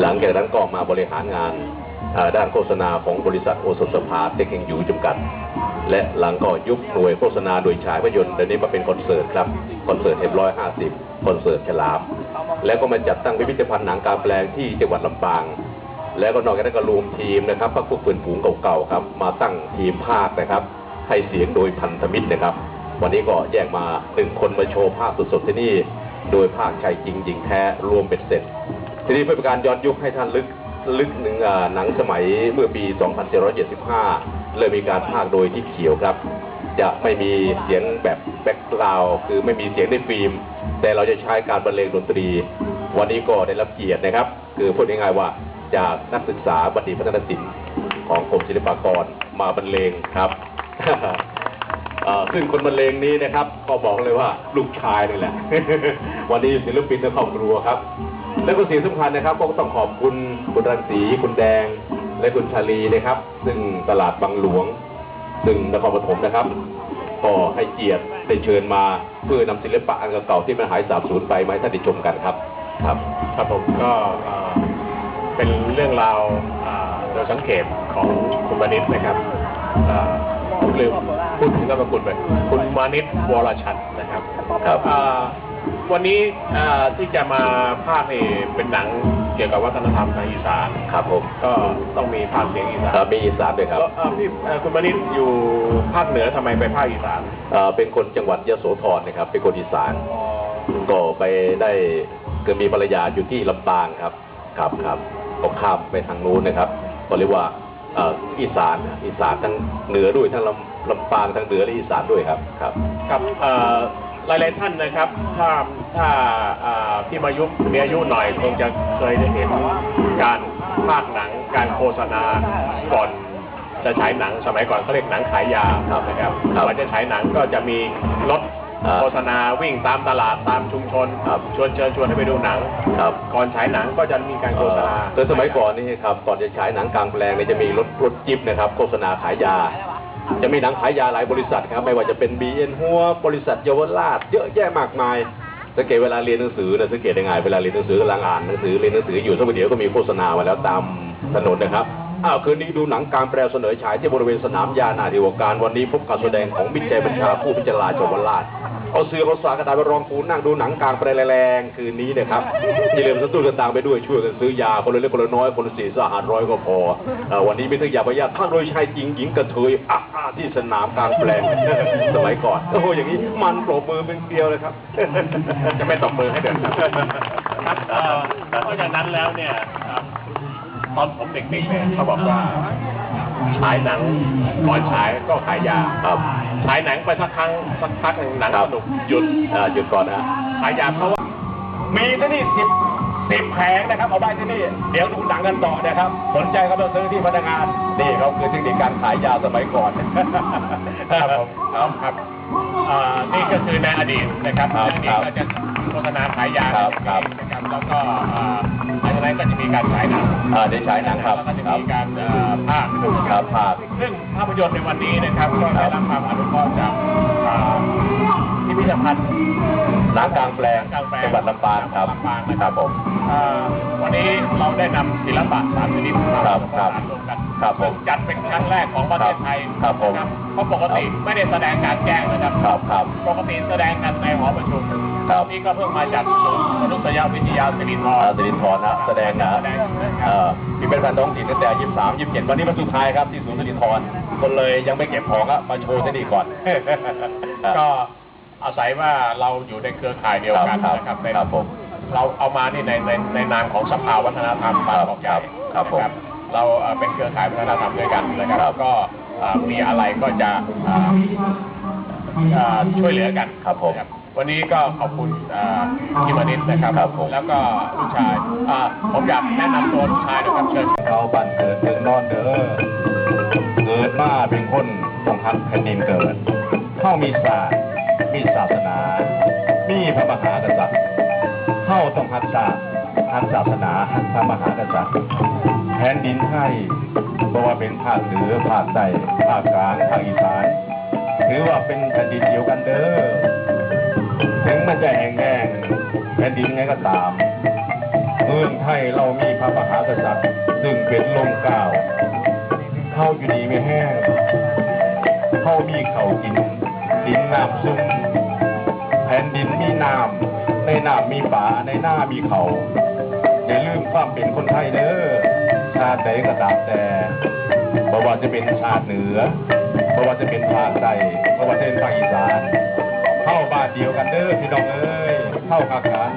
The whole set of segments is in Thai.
หลังจากนั้นก็มาบริหารงานด้านโฆษณาของบริษัทโอสถสภาเทคเองยูจำกัด และหลังก็ยุบหน่วยโฆษณาโดยฉายภาพยนตร์เดี๋ยวนี้มาเป็นคอนเสิร์ตครับ คอนเสิร์ตเอ็มร้อยห้าสิบคอนเสิร์ตฉลาม แล้วก็มาจัดตั้งพิพิธภัณฑ์หนังการแปลงที่จังหวัดลำปาง แล้วก็นอกจากนั้นก็รวมทีมนะครับพักพวกเพื่อนฝูงเก่าๆครับ มาตั้งทีมภาคนะครับ ให้เสียงโดยพันธมิตรนะครับ วันนี้ก็แยกมาหนึ่งคนมาโชว์ภาคสดๆที่นี่ โดยภาคชายจริงหญิงแท้รวมเป็นเสร็จ ทีนี้เพื่อเป็นการย้อนยุคให้ท่านลึกลึกหนึ่งหนังสมัยเมื่อปี 2475เริ่มมีการภาคโดยที่เขียวครับ จะไม่มีเสียงแบบแบ็กกราวคือไม่มีเสียงในฟิล์ม แต่เราจะใช้การบรรเลงดนตรี วันนี้ก็ได้รับเกียรตินะครับ คือพูดง่ายๆว่าจากนักศึกษาบัณฑิตพัฒนศิลป์ของกรมศิลปากรมาบรรเลงครับซึ่งคนบรรเลงนี้นะครับ ก็บอกเลยว่าลูกชายนี่แหละ วันนี้ศิลปินในครอบครัวครับ และก็สิ่งสำคัญนะครับก็ต้องขอบคุณคุณรังสีคุณแดง และคุณชาลีนะครับ ซึ่งตลาดบางหลวง ซึ่งนครปฐมนะครับก็ให้เกียรติได้เชิญมาเพื่อนำศิลปะอันเก่าๆที่มันหายสาบสูญไปมาให้ท่านได้ชมกันครับครับครับผมก็เอ่อเป็นเรื่องราวเอ่อโดยสังเกตของคุณมานิตนะครับเอ่อผมลืมพูดถึงนามสกุลไปคุณมานิตวรชัดนะครับครับเอ่อ วันนี้เอ่อที่จะมาภาคนี่เป็นหนังเกี่ยวกับวัฒนธรรมทางอีสานครับผมก็ต้องมีภาคเสียงอีสาน เอ่อมีอีสานด้วยครับแล้วเอ่อพี่เอ่อคุณมานิตอยู่ภาคเหนือทำไมไปภาคอีสานเอ่อเป็นคนจังหวัดยโสธรนะครับ เป็นคนอีสานก็ไปได้เกิดมีภรรยาอยู่ที่ลำปางครับครับครับก็ข้ามไปทางนู้นนะครับก็เรียกว่าเอ่ออีสานอีสานทั้งเหนือด้วยทั้งลำลำปางทั้งเหนือและอีสานด้วยครับครับครับเอ่อ หลายๆท่านนะครับ ถ้าถ้าอ่าที่มายุคมีอายุหน่อยคงจะเคยได้เห็นการภาคหนังการโฆษณาก่อนจะฉายหนังสมัยก่อนเขาเรียกหนังขายยาครับนะครับครับก่อนจะฉายหนังก็จะมีรถอ่าโฆษณาวิ่งตามตลาดตามชุมชนครับชวนเชิญชวนให้ไปดูหนังครับก่อนฉายหนังก็จะมีการโฆษณาโดยสมัยก่อนนี่ครับก่อนจะฉายหนังกลางแปลงเนี่ยจะมีรถรถจิ๊บนะครับ โฆษณาขายยา จะมีหนังขายยาหลายบริษัทครับ ไม่ว่าจะเป็น BN หัวบริษัทเยาวราชเยอะแยะมากมายสังเกตเวลาเรียนหนังสือนะสังเกตยังไงเวลาเรียนหนังสือกำลังอ่านหนังสือเรียนหนังสืออยู่สักประเดี๋ยวก็มีโฆษณามาแล้วตามถนนนะครับ อ้าวคืนนี้ดูหนังกลางแปลเสนอฉายที่บริเวณสนามยานาธิวการวันนี้พบการแสดงของมิตรใจบัญชาผู้พิจารณาจวัดราชเอาเสือเอาสากระดาษไปรองปูนั่งดูหนังกลางแปลแรงคืนนี้นะครับอย่าลืมสตุ้นกันต่างไปด้วยช่วยกันซื้อยาคนละเล็กคนละน้อยคนละสี่สหารร้อยก็พอวันนี้ไมีทั้งยาพยาทั้งโดยชายจริงหญิงกระเทยอะที่สนามกลางแปลงสมัยก่อนโอ้โหอย่างนี้มันปรบมือเป็นเกลียวเลยครับ จะไม่ตบมือให้เดินครับเอ่อเพราะฉะนั้นแล้วเนี่ย ตอนผมเด็กๆเนี่ยเขาบอกว่าฉายหนังก่อนฉายก็ขายยาครับฉายหนังไปสักครั้งสักพักหนึ่งหนังครัสบนุกหยุดอ่าหยุดก่อนนะขายยาเพราะว่ามีที่นี่สิบสิบแผงนะครับเอาไว้ที่นี่ เดี๋ยวดูหนังกันต่อนะครับ สนใจก็มาซื้อที่พนักงานนี่เขาคือเทคนิคการขายยาสมัยก่อนครับผมครับครับอ่านี่ก็คือในอดีตนะครับครับในอดีตก็จะโฆษณาขายยาครับครับนะครับแล้วก็อ่าหลังจาก นั้นก็จะมีการฉายหนังอ่าได้ฉายหนังครับแล้วก็จะครับมีการเอ่อภาคครับภาค ซึ่งภาพยนตร์ในวันนี้นะครับก็ได้รับความอนุเคราะห์จากอ่าพิพิธภัณฑ์ หนังกลางแปลงกลางแปลงจังหวัดลำปางครับลำปางนะคครัรับบผม อ่าวันนี้เราได้นำศิลปะสามชนิดมาครับผสครับมผสานรวมกันครับผมซึ่งจัดเป็นครั้งแรกของประเทศไทยครับผมนะเพราะปกติไม่ได้แสดงกลารแจ้งนะครับ ครับครับ ปกติแสดงกันในหอประชุม ครับนี่ก็เพิ่งมาจากศูนย์มนุษยวิทยาสิรินธรอ่าสิรินทรนะแสดงนะแสดงนะคเอ่รับอที่เป็นพันท้องถิ่นตั้งแต่ยี่สามยี่เจ็ดวันนี้วันสุดท้ายครับที่ศูนย์สิรินทรคนเลยยังไม่เก็บของอะมาโชว์ที่นี่ก่อน ก็อาศัยว่าเราอยู่ในเครือข่ายเดียวกันครับนะครับในครับผมเราเอามานี่ในในในนามของสภาวัฒนธรรมบางกอกใหญ่ครับผมนะเราเอ่อเป็นเครือข่ายวัฒนธรรมด้วยกันนะครับครับก็เอ่อมีอะไรก็จะเอ่อเอ่อช่วยเหลือกันครับผมนะ วันนี้ก็ขอบคุณเอ่อพี่มณิตนะครับครับผม แล้วก็ลูกชายอ่าผมอยากแนะนำตัวลูกชายนะครับเชิญเขาบ้านเกิดเมืองนอนเด้อเกิดมาเป็นคนต้องฮักแผ่นดินเกิดเข้ามีศาสตร์มีศาสนา มีพระมหากษัตริย์เข้าต้องฮักศาสตร์ฮักศาสนาฮักพระมหากษัตริย์แผ่นดินไทยเพราะว่าเป็นภาคเหนือภาคใต้ภาคกลางภาคอีสานถือว่าเป็นแผ่นดินเดียวกันเด้อ ถึงมันจะแห้งแล้งแผ่นดินไงก็ตามเมืองไทยเรามีพระมหากษัตริย์ซึ่งเป็นลมก้าวเข้าอยู่ดีไม่แห้งเข้ามีเขากินดินน้ำซุ่มแผ่นดินมีน้ำในน้ำมีป่าในหน้ามีเขาอย่าลืมความเป็นคนไทยเด้อชาติใดก็ตามแต่เพราะว่าจะเป็นชาติเหนือเพราะว่าจะเป็นภาคใต้เพราะว่าจะเป็นภาคอีสาน เข้าบ้านเดียวกันเด้อพี่น้องเอ้ยเข้ากักกัน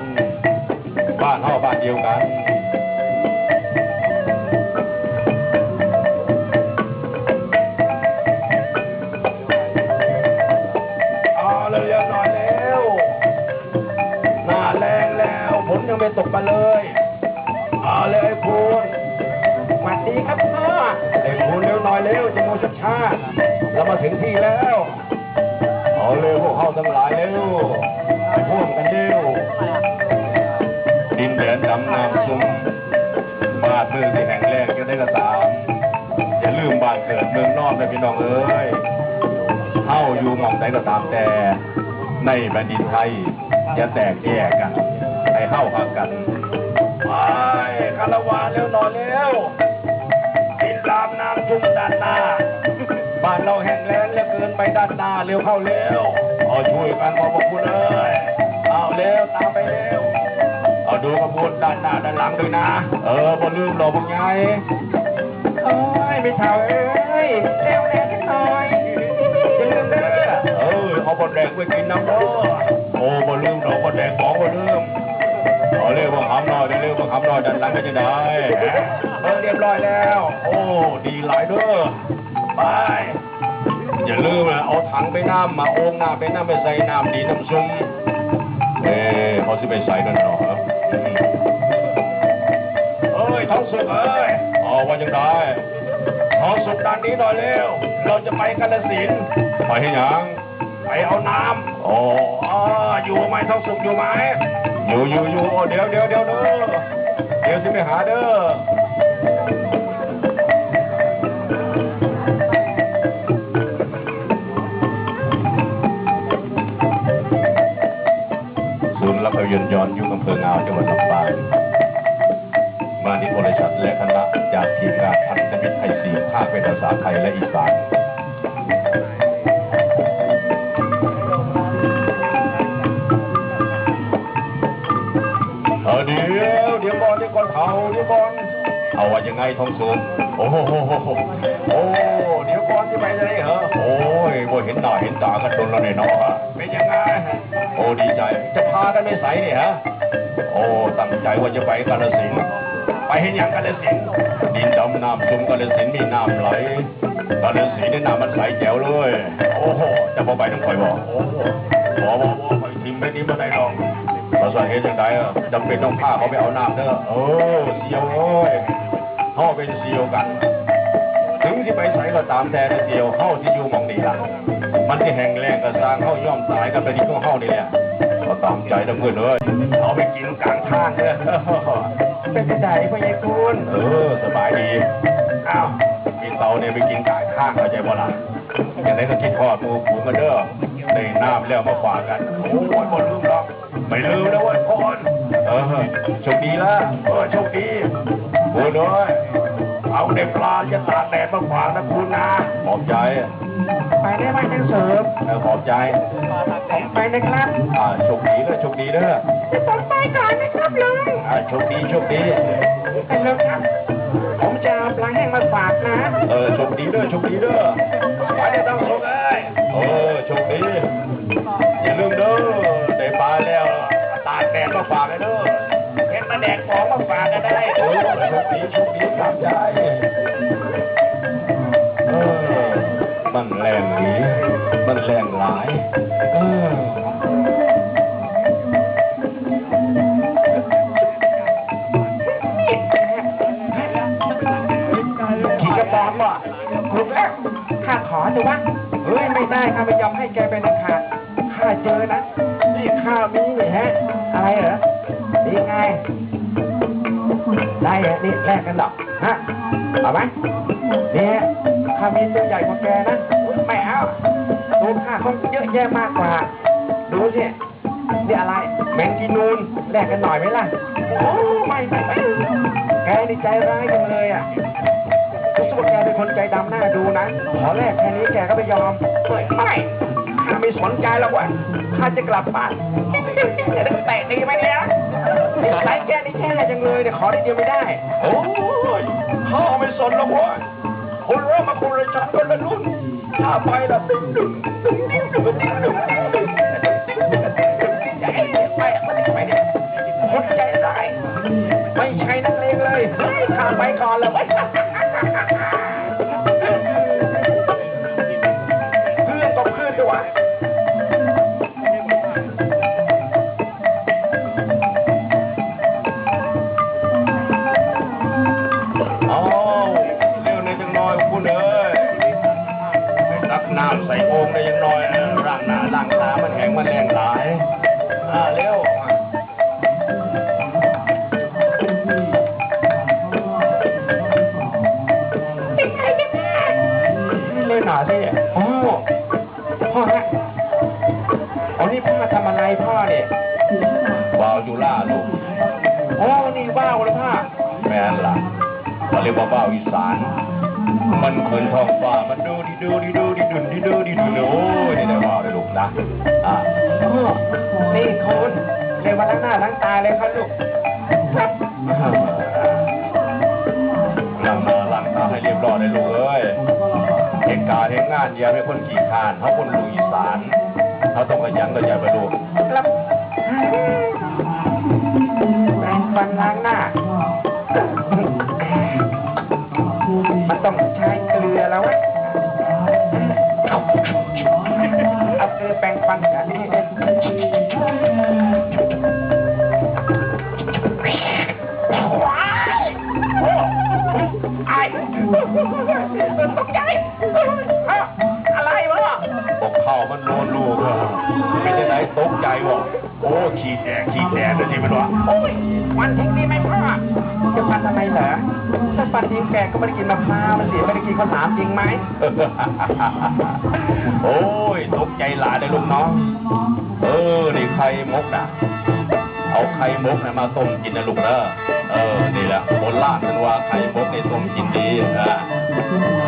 บ้านเข้าบ้านเดียวกันเอาเร็วน้อยเร็วหนาแรงแล้วฝนยังไม่ตกมาเลยเอาเลยคุณสวัสดีครับพ่อไอ้คุณเร็วหน่อยเร็วจะโมชัดชาเรามาถึงที่แล้ว เอาเร็วพวกเขาทั้งหลายเร็วพ่วงกันเร็วดินแดนดำน้ำซุ่มบานเมืองที่แห่งแรกจะได้กระตามอย่าลืมบ้านเกิดเมืองนอกนะพี่น้องเอ้ยเฮ้าอยู่หมองใดก็ตามแต่ในแผ่นดินไทยอย่าแตกแยกกันให้เข้าหากันไปคารวาเร็วนอยเร็ว ด้านหน้าเร็วเข้าเร็วเอาช่วยกันขอบพระคุณเอ้ยเอาเร็วตามไปเร็วเอาดูขบวนด้านหน้าด้านหลังด้วยนะ เออบ่ลืมหรอกพวกไงเอ้ยไม่เท่าเอ้ยเร็วแน่กันหน่อยอย่าลืมเด้อเออเอาบดแดงไปกินน้ำเด้อโอ้บ่ลืมดอกบดแดงของบ่ลืมเอาเร็วมาหำหน่อยเร็วมาหำหน่อยด้านหลังก็จะได้เออเรียบร้อยแล้ว โอ้ดีหลายเด้อไป อย่าลืมนะเอาถังไปน้ำมาโอ่งน้ำไปน้ำไปใส่น้ำดีน้ำซุ่มเอ้เขาสิไปใส่กันหรอเอ้ยท้องสุกเอ้ยอ๋อว่ายังได้ท้องสุกด้านนี้หน่อยเร็วเราจะไปกาฬสินไปให้ยังไปเอาน้ำโอ้อออยู่ไหมท้องสุกอยู่ไหมอยู่อยู่อยู่เดี๋ยวเดี๋ยวเดี๋ยวเด้อเดี๋ยวสิไปหาเด้อาคเป็นภาษาไทยและอีสานเออเดี๋ยวเดี๋ยวก่อนเดี๋ยวก่อนเขาเดี๋ยวก่อนเอาว่ายังไงทองสุกโอ้โหโอ้เดี๋ยวก่อนจะไปไหนเหรอโอ้ยบ่เห็นหน้าเห็นตากันโดนแล้วเนี่ยเนาะเป็นยังไงโอ้ดีใจจะพากันไม่ใสเนี่ยฮะโอ้ตั้งใจว่าจะไปกาลสินธุ์ไปเห็นอย่างกาลสินธุ์ ดินดำน้ำซุ่มกาลสินมีน้ำไหลกาลสินนี่น้ำมันใสแจ๋วเลย โอ้โหจะพอไปต้องคอยบอกโอ้โหบอกบอกบอกคอยทิมไปนี้มาได้ลองภาษาเหตุจังไดอะจำเป็นต้องพาเขาไปเอาน้ำเด้อโอ้เสียวเอ้ยเขาเป็นเสียวกัน ถึงที่ไปใส่ก็ตามแต่เดียวเข้าที่อยู่หมองนี่ล่ะมันที่แห่งแรงก็สร้างเข้าย่อมตายกันไปที่ของเข้านี่แหละก็ตามใจทั้งเพื่อนเลยเอาไปกินกลางทางเลย เป็นกระไดพ่อใหญ่คุณเออ สบายดี อ้าวกินเตาเนี่ยไปกินกลางทางเข้าใจบ่ล่ะอย่างไรก็คิดทอดหมูผูกันเด้อในน้ำแล้วมาฝากกัน โอ้ยหมดลืมหรอกไม่ลืมนะเว้ยคนเออโชคดีละเออโชคดีพูดด้วยเอาในปลาจะตากแดดมาฝากนะคุณนะขอบใจ ไปได้ไหมท่านเสริมเออขอบใจผมไปนะครับอ่าโชคดีเด้อโชคดีเด้อจะผมไปก่อนนะครับลุงอ่าโชคดีโชคดีไปเลยครับผมจะเอาปลาแห้งมาฝากนะเออโชคดีเด้อโชคดีเด้อไปเดี๋ยวต้องโชคเอ้ยเออโชคดีอย่าลืมเด้อได้ปลาแล้วตากแดดมาฝากกันเด้อเห็นมาแดกของมาฝากก็ได้เออโชคดีโชคดีตามใจเมันแรงหนีมันแรงหลายเออขี่กระปอมว่ะลุงแล้วข้าขอจะวะเฮ้ยไม่ได้ข้าไม่ยอมให้แกเป็นอันขาดข้าเจอนะนี่ข้ามีนี่ฮะ อะไรเหรอนี่ไง ได้เหรอนี่แลกกันหรอกฮะเอาไหมเนี่ยข้ามีตัวใหญ่กว่าแกนะ ยอะแยะมากกว่า ดูสินี่อะไร แมงกีนูนแลกกันหน่อยไหมล่ะ โอ้ไม่ไม่ไม่แกนี่ใจร้ายจังเลยอะรู้สึกว่าแกเป็นคนใจดำหน้าดูนะ ขอแลกแค่นี้แกก็ไม่ยอมไม่ไม่ข้าไม่สนใจหรอกวะข้าจะกลับบ้านจะได้แตะดีไหมเนี่ยนิสัยแกนี่แย่จังเลยเนี่ยขอได้เดียวไม่ได้ โอ้ยข้าไม่สนหรอกวะคุณรู้มาคุณเลยฉันคนละรุ่นถ้าไปละตึ้งดึงตึ้งดึงตึ้งดึง น้ำใส่โอ่งในอยจังน้อยนะร่างหน้าร่างตามันแห้งมันแรงหลายอ่าเร็วมาเลยหน่อยสิโอ้พ่อฮะอ๋อนี่พ่อทำอะไรพ่อเนี่ยวาวจุล่าลูกโอ้นี่ว้าวเลยพ่อแม่นล่ะเขาเรียกว่าว่าวอีสาน มันเหมือนท้องฟ้ามันดูดิดูดิดูดิดุนดิาวเลยลูกนี่คุณเรียกว่าล้างหน้าล้างตาเลยครับลูกครับล้างหน้าล้างตาให้เรียบร้อยเลยลูกเอ้ยเหตุการณ์เหตุงานอย่าเป็นคนขี้ขานเขาคนลูกอีสานเขาต้องขยันก็อย่าไปดูครับแปรงฟันล้างหน้า อแปรงฟันกันว้ายโอ้ไอ้ตกใจเอ้าอะไรวะบอกเข้ามันโลนลูกอะเป็นยังไงตกใจวะโอ้ขี้แตกขี้แตกเลยสิมันวะโอ้ยวันทิ้งดีไหมพ่อจะฟันทำไมเหรอถ้าฟันทิ้งแกก็ไม่ได้กินมะพร้าวมันเสียไม่ได้กินข้าวสามจริงไหมโอ้ยตก ใจหลายเลยลูกน้อง เออ นี่ไข่มกนะเอาไข่มกนะมาต้มกินนะลูกเนอะเออ นี่แหละโบราณมันว่าไข่มกในต้มกินดีนะ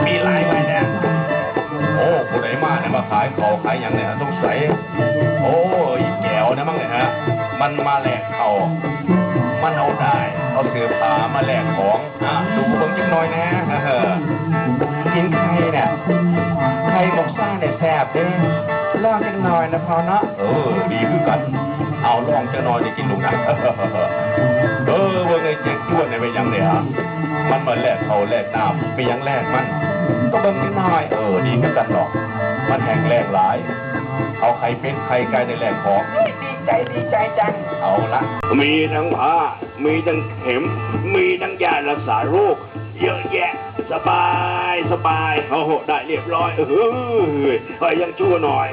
มีหลายไว้นี่ยโอ้ผู้ใดมาเนี่ยมาขายเขาขายอย่างเนี่ยต้องใส่โอ้ยแก้วนะมั้งเนี่ยฮะ มันมาแลกเขามันเอาได้เอาเสือผามาแลกของ อะดูเบิ่งจักหน่อยนะเออกินไข่เนี่ยไข่หมกซ่าเนี่ยแซ่บเด้ ลองกันหน่อยนะพอเนาะเออ ดีคือกัน เอาลองจะนอนจะกินลูกนะเออว่าไงเจ๊กชวนเนี่ยไปยังเนี่ยฮะมันมาแลกเขาแลกน้ำไปยังแลกมัน ก็เบิ่งกันหน่อยเออดีคือกันหรอก มันแห้งแลกหลาย เอาไข่เป็ดไข่ไก่ในแลกของดีใจดีใจจังเอาละมีทั้งผ้ามีทั้งเข็ม มีทั้งยารักษาโรค เยอะแยะ สบายสบายโอ้โหได้เรียบร้อยเออเฮ้ยยังชั่วหน่อย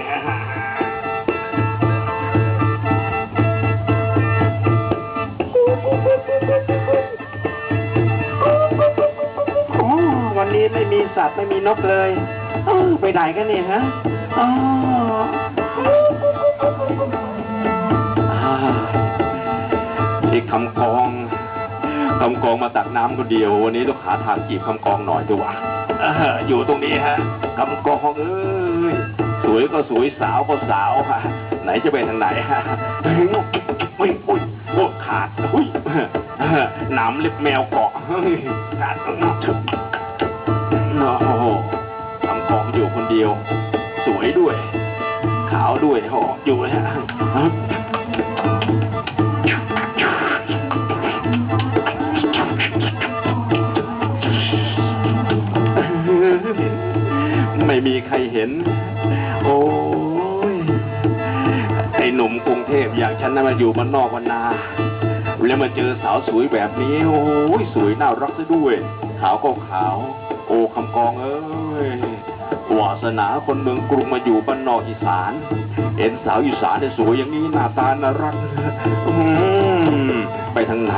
วันนี้ไม่มีสัตว์ไม่มีนกเลยเไปไหนกันเนี่ยฮะอ๋ออีกคำกอง คำกองมาตักน้ำคนเดียว วันนี้ต้องหาทางจีบคำกองหน่อยดีกว่าอยู่ตรงนี้ฮะคำกองเอ้ยสวยก็สวยสาวก็สาวฮะไหนจะไปทางไหนฮะอุ้ยอุ้ยโอ้ขาดอุ้ยหนามเล็บแมวเกาะเฮ้ยขาดต้องนับถึงโอ้โหคำกองอยู่คนเดียว สวยด้วย ขาวด้วยโอ้อยู่ฮะ ไม่มีใครเห็น โอ้ยไอหนุ่มกรุงเทพอย่างฉันน่ะมาอยู่มันนอกวันนา แล้วมาเจอสาวสวยแบบนี้ โอ้ยสวยน่ารักซะด้วย ขาวก็ขาว โอ้คำกองเอ้ยวาสนาคนเมืองกรุงมาอยู่บ้านนอกอีสาน เห็นสาวอีสานเนี่สวยอย่างนี้หน้าตาน่ารักอืมไปทางไหน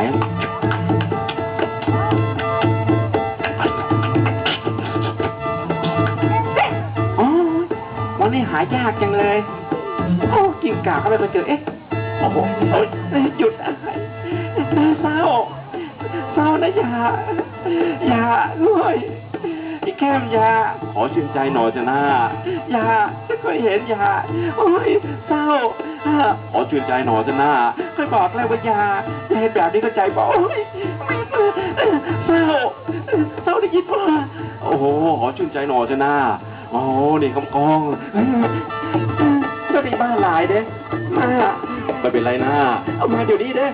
หายากจังเลย โอ้กิ่งกาก็ไม่เคยเจอ เอ๊ะ โอ้โหเอ้ยหยุดอะไรเศร้า เศร้านะอย่า อย่าเอ้ยไอ้แก้มอย่าขอชื่นใจหน่อยจะหน้าอย่าไม่เคยเห็นอย่าโอ้ยเศร้าอะขอชื่นใจหน่อยจะหน้าเคยบอกแล้วว่าอย่าอย่าเห็นแบบนี้ก็ใจบอกโอ้ยไม่เศร้า เศร้าได้ยินป่ะโอ้โห ขอชื่นใจหน่อยจะหน้า โอ้นี่คำกองเจ้านี่บ้าหลายเด้มาไม่เป็นไรนะเอามาเดี๋ยวนี้เด้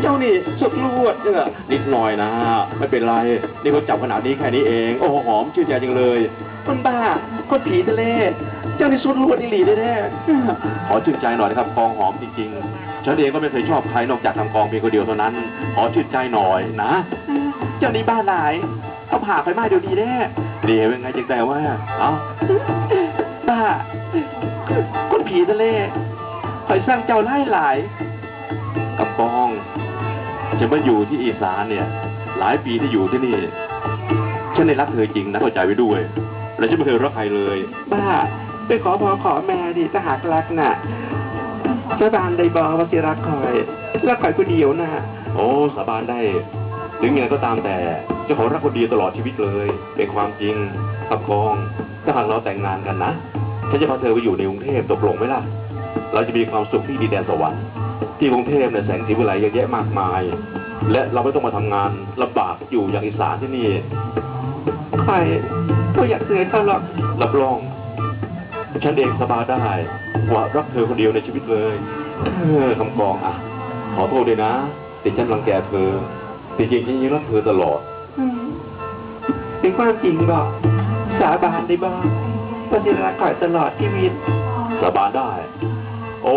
เจ้านี่สุดลวดเนี่ยนิดหน่อยนะ ไม่เป็นไร นี่เขาจับขนาดนี้แค่นี้เอง โอ้หอมชื่นใจจังเลยคนบ้าคนผีทะเลเจ้านี่สุดลวดอีหลีได้แน่ขอชื่นใจหน่อยนะครับกองหอมจริงๆฉันเองก็ไม่เคยชอบใครนอกจากทำกองเพียงคนเดียวเท่านั้น ขอชื่นใจหน่อยนะ เจ้านี่บ้าหลาย เอาผ่าไปมาเดี๋ยวนี้แน่ เดี๋ยวเป็นไงจังแต่ว่า เอ้าบ้าคนผีทะเลคอยสร้างเจ้าไล่หลายกับกอง จะมาอยู่ที่อีสานเนี่ย หลายปีที่อยู่ที่นี่ ฉันได้รักเธอจริงนะเข้าใจไว้ด้วย และฉันไม่เคยรักใครเลย บ้าไปขอพอขอแม่ดิถ้าหากรักน่ะสาบานได้บอกว่าสิรักคอย รักคอยผู้เดียวน่ะโอ้สาบานได้ ถึงยังไงก็ตามแต่จะขอรักคนเดีตลอดชีวิตเลยเป็นความจริงครับกองถ้าหากเราแต่งงานกันนะฉันจะพาเธอไปอยู่ในกรุงเทพตกลงไหมล่ะ เราจะมีความสุขที่ดินแดนสวรรค์ที่กรุงเทพเนี่ยแสงสีวิไลเยอะแยะมากมาย และเราไม่ต้องมาทำงานลำบากอยู่อย่างอีสานที่นี่ใคอยก็อยากเสือเจ้าหรอกรับรอง ฉันเองสบายได้ว่ารักเธอคนเดียวในชีวิตเลยเออคำกองอะ ขอโทษด้วยนะที่ฉันรังแกเธอ จริงฉันยังรักเธอตลอด อืมเป็นความจริงบอกสาบานได้บอกว่าสิรักคอยตลอดชีวิต สาบานได้ โอ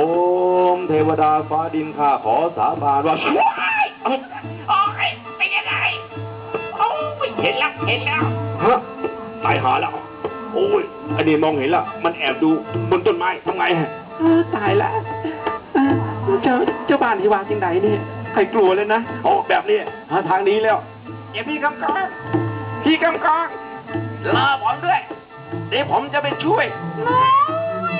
มเทวดาฟ้าดินข้าขอสาบานว่า โอ้ยเป็นยังไงโอ้ยเห็นแล้วเห็นแล้วฮะตายหาแล้ว โอ้ย อันนี้มองเห็นแล้ว มันแอบดูบนต้นไม้ทำไง เออตายแล้วเออเจ้าเจ้าบ้านที่ว่าจริงใดนี่ ใครกลัวเลยนะ โอ้ แบบนี้หาทางนี้แล้วเดี๋ยวพี่กำกองพี่กำกองรอผมด้วย เดี๋ยวผมจะไปช่วยน้อย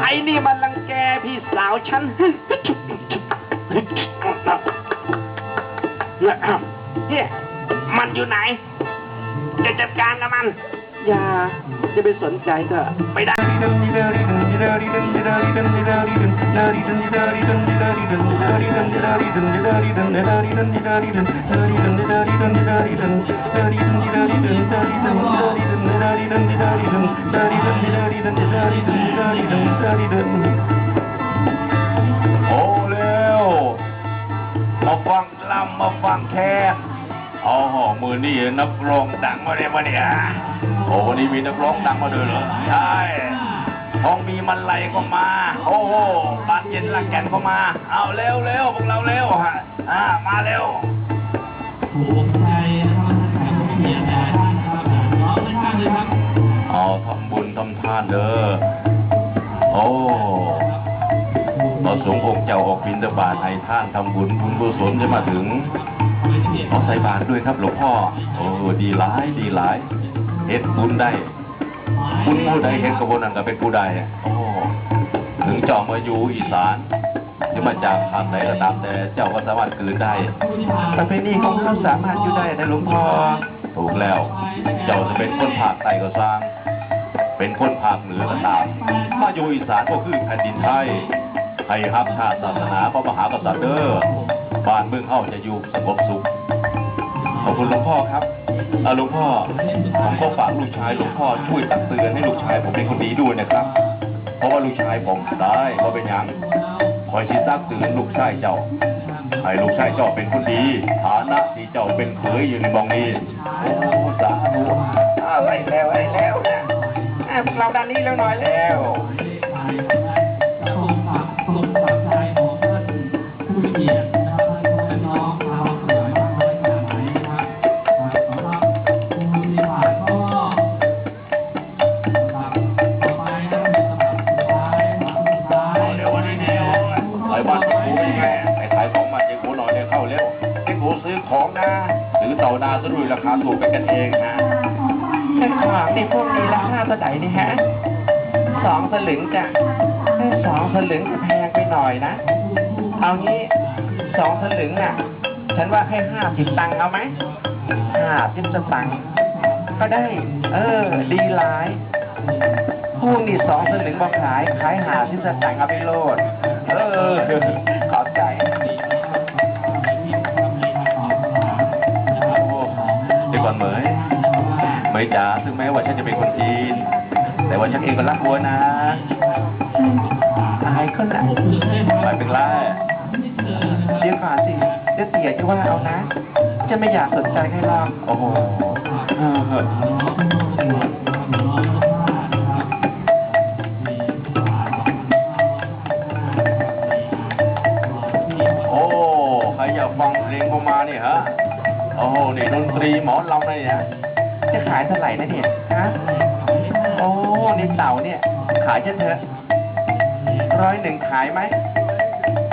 ไอ้นี่มันรังแกพี่สาวฉันเนี่ยมันอยู่ไหน จะจัดการกับมัน อย่า จะไปสนใจเถอไม่ได้ โอ้เร็วมาฟังลำมาฟังแค่ อ๋อมือนี่นักร้องดังมาเนี่ยมาเนี่ยโอ้วันนี้มีนักร้องดังมาด้วยเหรอ ใช่ทองมีมันไหลก็มา โอ้โหบานเย็นลักแก่นก็มา เอาเร็วเร็วพวกเราเร็วฮะ อ่า มาเร็วเอาทำบุญทำทานเด้อ โอ้พระสงฆ์องค์เจ้าออกบินตบาทให้ท่านทำบุญบุญกุศลจะมาถึง ขอใส่บาตรด้วยครับหลวงพ่อ โอ้ดีหลายดีหลายเฮ็ดบุญได้บุญผู้ใดเฮ็ดกระบวนนั้นก็เป็นผู้ใดโอ้ถึงเจ้ามาอยู่อีสานจะมาจากทางไหนก็ตามแต่เจ้าก็สามารถคืนได้ประเพณีของเขาสามารถอยู่ได้นะหลวงพ่อถูกแล้ว เจ้าจะเป็นคนภาคใต้ก็สร้าง เป็นคนภาคเหนือก็ตามมาอยู่อีสานก็คือแผ่นดินไทยให้ฮับชาติศาสนาพระมหากษัตริย์เด้อบ้านเมืองเฮาจะอยู่สงบสุข ขอบคุณหลวงพ่อครับหลวงพ่อผมก็ฝากลูกชายหลวงพ่อช่วยตักเตือนให้ลูกชายผมเป็นคนดีด้วยนะครับ เพราะว่าลูกชายผมตายเพราะเป็นหยังคอยชิตักเตือนลูกชายเจ้าให้ลูกชายเจ้าเป็นคนดี ฐานะที่เจ้าเป็นเขยอยู่ในมองนี้โอ้สาธุไรแล้วอะไรแล้วเราด้านนี้แล้วหน่อยแล้ว นี้ราคาเท่าไหร่นี่ฮะสองสลึงจ้ะเอ้สองสลึงแพงไปหน่อยนะ เอางี้สองสลึงน่ะ ฉันว่าให้ห้าสิบตังค์เอาไหมห้าสิบสตังค์ก็ได้ เออ ดีหลายพวกนี่สองสลึงมาขาย ขายหาสิบสตังค์เอาไปโลด เออ ขอบใจเดี๋ยวก่อนเหมยเหมยจ๋าถึงแม้ว่าฉันจะเป็นคนจีน แต่ว่าฉันเองก็รักวัวนะอายก็นะไม่เป็นไรเดี๋ยวก่อนสิเดี๋ยวเตี๋ยจะว่าเอานะ จะไม่อยากสนใจใครหรอกโอ้โหเออโอ้ใครอยากฟังเพลงประมาณนี่ฮะ โอ้โหนี่ดนตรีหมอลำเลยเนี่ยจะขายเท่าไหร่นะเนี่ย ฮะโอ้นี่เต่าเนี่ย ขายฉันเถอะร้อยหนึ่งขายไหม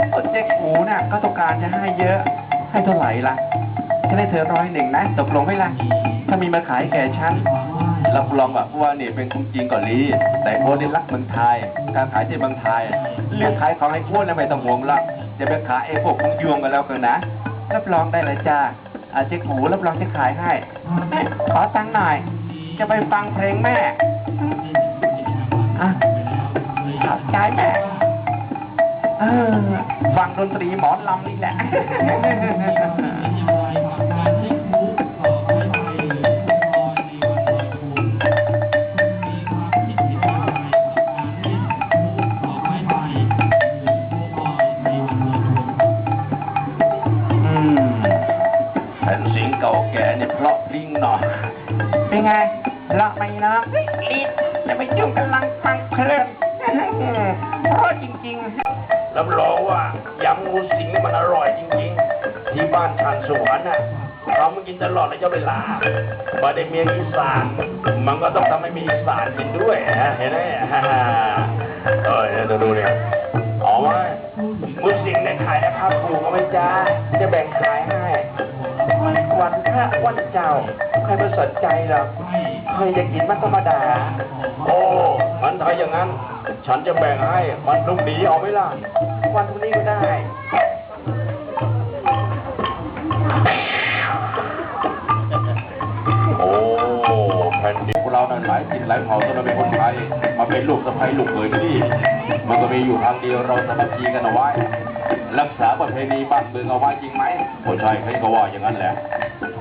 โอ้เจ๊กูน่ะก็ต้องการจะให้เยอะ ให้เท่าไหร่ล่ะจะได้เธอร้อยหนึ่งนะตกลงไหมล่ะถ้ามีมาขายแก่ฉันรับรองแบบว่านี่เป็นคุ้มจริงก่อนลีแต่โค้ดนี่รักเมืองไทย การขายที่เมืองไทยเรื่องขายของให้โค้ดแล้วไม่ต้องห่วงละจะไปขายไอ้พวกของยวงกันแล้วกันนะรับรองได้เลยจ้าอาเจ๊กูรับรองจะขายให้แม่ขอตังค์หน่อย จะไปฟังเพลงแม่ อะขอบใจแม่เออฟังดนตรีหมอลำนี่แหละอืมแผ่นเสียงเก่าแก่เนี่ยเพราะพริ้งหน่อยเป็นไงละไหมนะลีดจะไปจุ่มกำลัง รับรองว่ายำงูสิงมันอร่อยจริงๆ ที่บ้านทานสวนน่ะเรามากินตลอดเลยเจ้าเวลามาได้เมียอีสาน มันก็ต้องทำให้มีอีสานกินด้วยฮะเห็นไหมฮ่าฮ่าเออเนี่ยดูเนี่ยเอ๋อไหมงูสิงเนี่ยขายราคาถูกเอาไหมจ้าจะแบ่งขายให้วันพระวันเจ้า ใครไปสนใจหรอกเคยจะกินมันธรรมดา โอ้มันถ้าอย่างนั้น ฉันจะแบ่งให้ มันพรุ่งนี้เอาไหมล่ะ ควันพรุ่งนี้ก็ได้ โอ้แผ่นดินของเรานั้นหลายถิ่นหลายเผ่าต้องเราเป็นคนไทยมาเป็นลูกสะใภ้ลูกเขยที่นี่มันก็มีอยู่ทางเดียวเราสามัคคีกันเอาไว้ รักษาประเพณีบ้านเมืองเอาไว้จริงไหมคนไทยเขาก็ว่าอย่างนั้นแหละ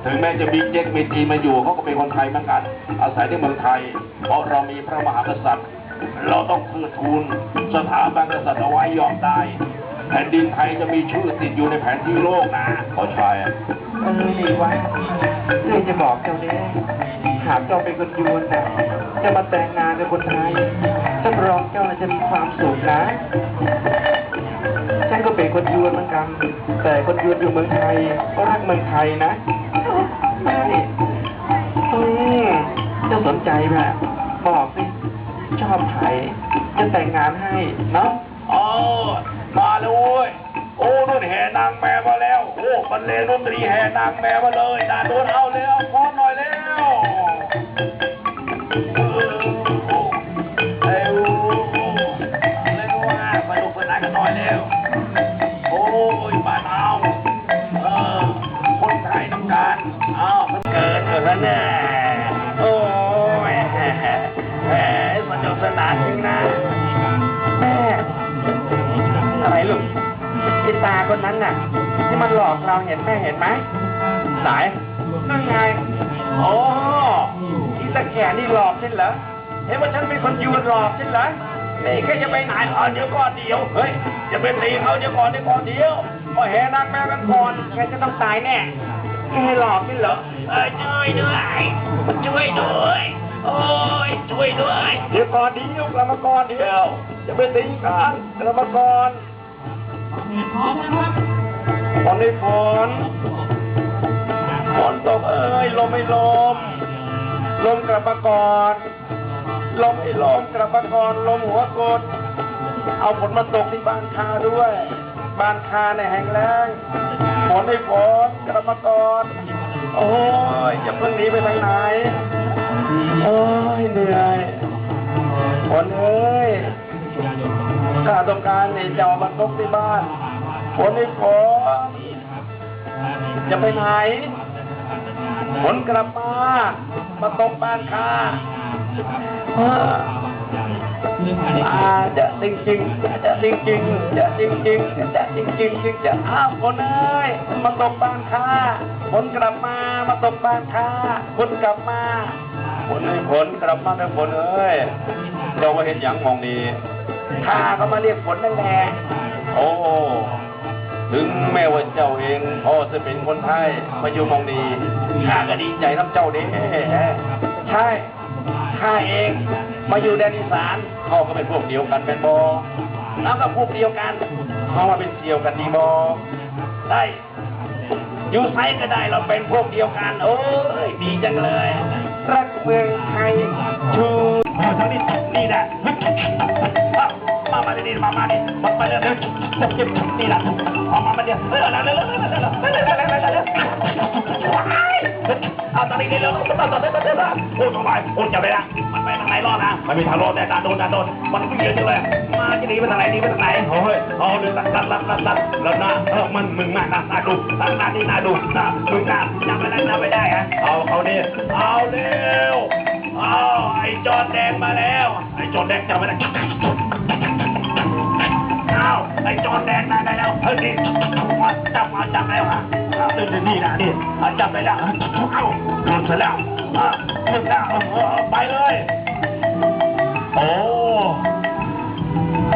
ถึงแม้จะมีเจ๊กมีจีนมาอยู่เขาก็เป็นคนไทยเหมือนกัน อาศัยในเมืองไทย เพราะเรามีพระมหากษัตริย์ เราต้องเทิดทูนสถาบันกษัตริย์เอาไว้ยอมตายแผ่นดินไทยจะมีชื่อติดอยู่ในแผนที่โลกนะขอชายเออดีวะเรื่องจะบอกเจ้าเนี่ยหากเจ้าเป็นคนยวนนะจะมาแต่งงานกับคนไทยรับรองเจ้าน่ะจะมีความสุขนะ ฉันก็เป็นคนยวนเหมือนกัน แต่คนยวนอยู่เมืองไทย ก็รักเมืองไทยนะใช่อืมเจ้าสนใจไหมบอกสิ ชอบใครจะแต่งงานให้เนาะอ๋อมาแล้วเว้ยโอ้นู่นแห่นางแมวมาแล้ว โอ้บรรเลงดนตรีแห่นางแมวมาเลยนาโดนเอาแล้วพร้อมหน่อย ตาคนนั้นน่ะ ที่มันหลอกเราเห็นแม่เห็นไหมไหนนั่นไงอ๋อที่ตะแก่นี่หลอกฉันเหรอเห็นว่าฉันเป็นคนยูนหลอกฉันเหรอนี่แกจะไปไหนอ๋อเดี๋ยวก่อนเดี๋ยวเฮ้ยจะไปตีเขาเดี๋ยวก่อนเดี๋ยวก่อนเดี๋ยวพอแห่นางแมวกันก่อนแกจะต้องตายแน่แกให้หลอกฉันเหรอเอ้ยช่วยด้วยช่วยด้วยโอ้ยช่วยด้วยเดี๋ยวก่อนเดี๋ยวกลับมาก่อนเดี๋ยวจะไปตีกันกลับมาก่อน ฝนในฝนฝนตกเอ้ยลมไม่ลม ลมกลับมาก่อนลมไม่ลมกลับมาก่อนลมหัวกด เอาฝนมาตกที่บ้านคาด้วย บ้านคาในแห้งแล้งฝนให้ฝนกลับมาก่อนโอ้ยอย่าเพิ่งหนีไปทางไหน โอ้ยเหนื่อยฝนเอ้ย ข้าต้องการให้เจ้ามาตกที่บ้านผลให้ขอจะไปไหนผลกลับมา มาตกบ้านข้าอาจะจริงจริงจะจริงจริงจะจริงจริงจะจริงจริงจริงจะอ้าวคนเอ้ยมาตกบ้านข้าผลกลับมา มาตกบ้านข้าผลกลับมาผลให้ผลกลับมาได้ผลเอ้ยเจ้าว่าเห็นอย่างมองดี ข้าก็มาเรียกผลนั่นแหละโอ้ถึงแม้ว่าเจ้าเองพ่อจะเป็นคนไทยมาอยู่มองดีข้าก็ดีใจน้ำเจ้าเด้ใช่ข้าเอง มาอยู่แดนอีสานเขาก็เป็นพวกเดียวกันเป็นบอแล้วก็พวกเดียวกันเขามาเป็นเสี่ยวกันดีบอได้อยู่ไซก็ได้เราเป็นพวกเดียวกัน โอ้ยดีจังเลย รักเมืองไทยชู เอาทั้งนี้นี่นะมามาดิมามาดิมาไปเลยนะนี่นะเอามามาเดียวเออแล้วแล้วแล้วแล้วแล้วเอาตอนนี้นี่แล้วตอนนี้ตอนนี้ตอนโอ้ทำไมโอ้จะไปละมันไปทางไหนรอดนะมันมีทางรอดแต่ตาโดนตาโดนมันก็เยอะจังเลยมาจะหนีไปทางไหนหนีไปทางไหนโอ้ยเอาเลยตัดตัดตัดตัดตัดแล้วนะเออมันมึงมากนะน่าดูน่าหน้านี่น่าดูน่ามึงน่าจำไม่ได้จำไม่ได้ฮะเอาเอาดิเอาเร็ว อาไอ้จอดแดงมาแล้ว ไอ้จอดแดงจำไม่ได้เอาไอ้จอดแดงมาได้แล้วเฮ้ยนี่มาจับมาจับแล้วฮะเอาเดี๋ยวนี่นะนี่เอาจับไปแล้วเอาโดนเสร็จแล้วอะมึงน่าเออไปเลย โอ้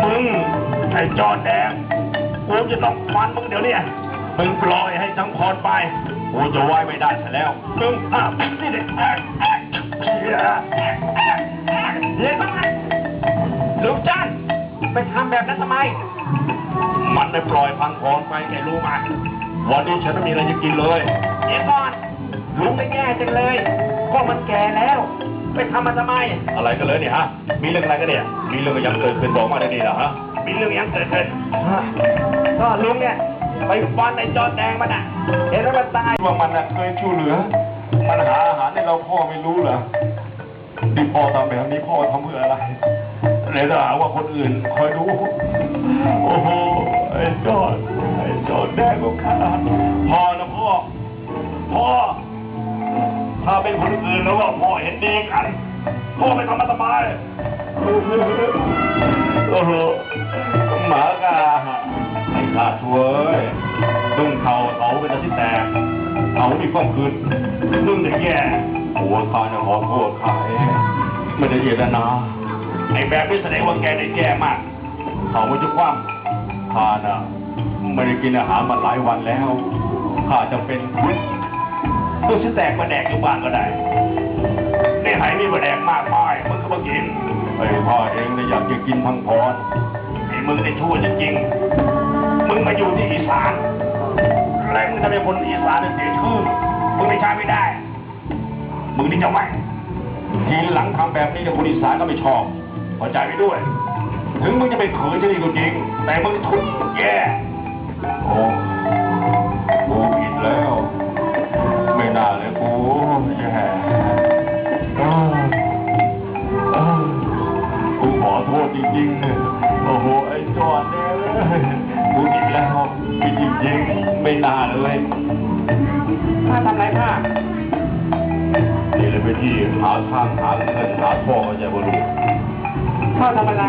มึงไอ้จอดแดงกูจะต้องฟันมึงเดี๋ยวนี้มึงปล่อยให้ทั้งพรไปกูจะไหวไม่ได้ซะแล้วมึงอะนี่เด็ก เฮียแอ๊กแอ๊กแอ๊กเห็นไหมลูกจันไปทำแบบนั้นทำไม มันได้ปล่อยพังพรไปแกรู้ไหมวันนี้ฉันไม่มีอะไรจะกินเลย เดี๋ยวก่อนลุงไม่แย่จังเลยก็มันแก่แล้ว ไปทำมันทำไม อะไรกันเลยเนี่ยฮะ มีเรื่องอะไรกันเนี่ย มีเรื่องยังเกิดขึ้นบอกมาได้ดีเหรอฮะ มีเรื่องยังเกิดขึ้นก็ลุงเนี่ยไปฟันไอ้จอดแดงมันอะ เห็นแล้วมันตายว่ามันน่ะเคยช่วยเหลือ ปัญหาอาหารในเราพ่อไม่รู้เหรอที่พ่อทำแบบนี้พ่อทำเพื่ออะไรแล้วถ้าหาว่าคนอื่นคอยดู โอ้โห ไอ้จอด ไอ้จอดแดงของข้าพ่อนะพ่อ พ่อ ถ้าเป็นคนอื่นแล้วว่าพ่อเห็นดีกัน พ่อไปทำมันทำไมโอ้โหหมากาไอ้ข้าช่วยดุ้งเขาเขาเป็นอาทิตย์แตก เขามีความคืนลุงเนี่แย่หัวข้าจะขอโทษขาเองไม่ได้เจตนาไอ้แบบนี้แสดงว่าแกเนี่ยแย่มากเขาไม่จะคว่ำข้าน่ะไม่ได้กินอาหารมาหลายวันแล้วข้าจะเป็นลูกฉันแตกมาแดกอยู่บ้านก็ได้นี่หายมีมาแดกมากมายมึงก็มากินไอ้พ่อเองเนี่ยอยากจะกินพังพรไอ้มึงในชั่วจริงๆมึงมาอยู่ที่อีสาน แล้วมึงทำให้คนอีสานเสียชื่อมึงไม่ใช่ไม่ได้ มึงนี่จะไม่ทีหลังทำแบบนี้เนี่ยคนอีสานก็ไม่ชอบพอใจไปด้วย ถึงมึงจะเป็นเขยจะดีก็จริง แต่มึงทุกแย่โอ้กูผิดแล้ว ไม่น่าเลยกูแย่เอ้ยเอ้ยกูขอโทษจริงๆ โอ้โห ไอ้จอดเนี่ยกูผิดแล้วผิดจริงๆ ไม่น่าเลยข้าทำไรข้านี่เลยไปที่หาทางหาเงินหาทองมาจากบรูข้าทำอะไร